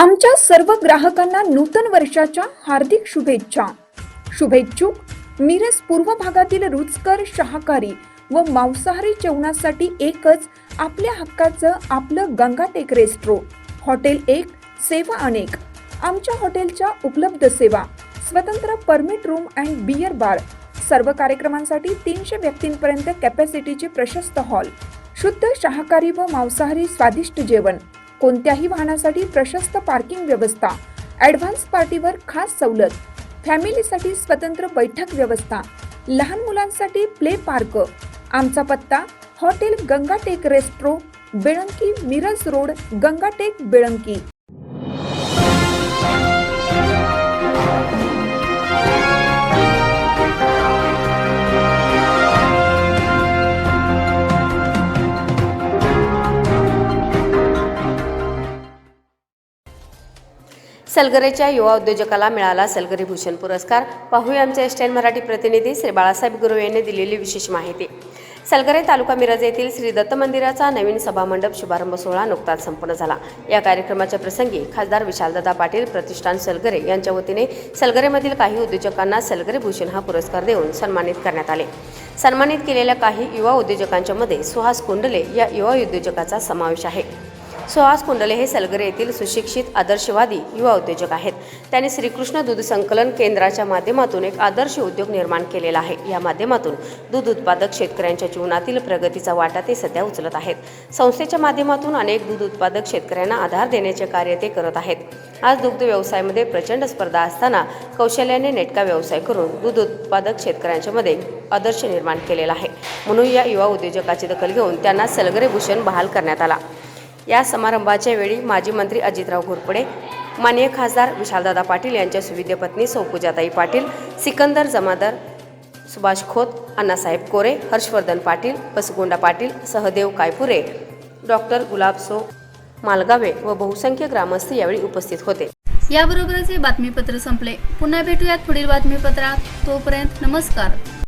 आमच्या सर्व ग्राहकांना नूतन वर्षाच्या हार्दिक शुभेच्छा. शुभेच्छुक मिरज पूर्व भागातील रुचकर शाकाहारी व मांसाहारी जेवणासाठी एकच आपल्या हक्काचं आपलं गंगाटेक रेस्ट्रो. हॉटेल एक सेवा अनेक. आमच्या हॉटेलच्या उपलब्ध सेवा स्वतंत्र permit room and beer bar. सर्व कार्यक्रमांसाठी तीनशे व्यक्तींपर्यंत कॅपॅसिटीचे प्रशस्त हॉल. शुद्ध शाकाहारी व मांसाहारी स्वादिष्ट जेवण. कोणत्याही वाहनासाठी प्रशस्त पार्किंग व्यवस्था ॲडव्हान्स पार्टीवर खास सवलत फॅमिलीसाठी स्वतंत्र बैठक व्यवस्था लहान मुलांसाठी प्ले पार्क आमचा पत्ता hotel Gangatek restro Belanki Miraj road Gangatek Belanki. सलगरेच्या युवा उद्योजकाला मिळाला सलगरी भूषण पुरस्कार. पाहूया आमचे एस्टेन मराठी प्रतिनिधी श्री बाळासाहेब गुरु यांनी दिलेली विशेष माहिती. सलगरे तालुका मिरज येथील श्री दत्त मंदिराचा नवीन सभामंडप शुभारंभ सोहळा नुकताच संपन्न झाला. या कार्यक्रमाच्या प्रसंगी खासदार विशालदादा पाटील प्रतिष्ठान सलगरे यांच्या वतीने सलगरेमधील काही उद्योजकांना सलगरे भूषण हा पुरस्कार देऊन सन्मानित करण्यात आले. सन्मानित केलेल्या काही युवा उद्योजकांच्या मध्ये सुहास कुंडले या युवा उद्योजकाचा समावेश आहे. सुहास कुंडले हे सलगरे येथील सुशिक्षित आदर्शवादी युवा उद्योजक आहेत. त्यांनी श्रीकृष्ण दूध संकलन केंद्राच्या माध्यमातून एक आदर्श उद्योग निर्माण केलेला आहे. या माध्यमातून दूध उत्पादक शेतकऱ्यांच्या जीवनातील प्रगतीचा वाटा ते सध्या उचलत आहेत. संस्थेच्या माध्यमातून अनेक दूध उत्पादक शेतकऱ्यांना आधार देण्याचे कार्य ते करत आहेत. आज दुग्ध व्यवसायामध्ये प्रचंड स्पर्धा असताना कौशल्याने नेटका व्यवसाय करून दूध उत्पादक शेतकऱ्यांच्या मध्ये आदर्श निर्माण केलेला आहे. म्हणून या युवा उद्योजकाची दखल घेऊन त्यांना सलगरे भूषण बहाल करण्यात आला. या समारंभाच्या वेळी माजी मंत्री अजितराव घोरपडे मान्य खासदार विशालदादा पाटील यांच्या सुविद्य पत्नी सौकुजाताई पाटील सिकंदर जमादार सुभाष खोत अण्णासाहेब कोरे हर्षवर्धन पाटील पसगोंडा पाटील सहदेव कायपुरे डॉक्टर गुलाबसो मालगावे व बहुसंख्य ग्रामस्थ यावेळी उपस्थित होते. याबरोबरच हे बातमीपत्र संपले. पुन्हा भेटूयात पुढील बातमीपत्रात. तोपर्यंत नमस्कार.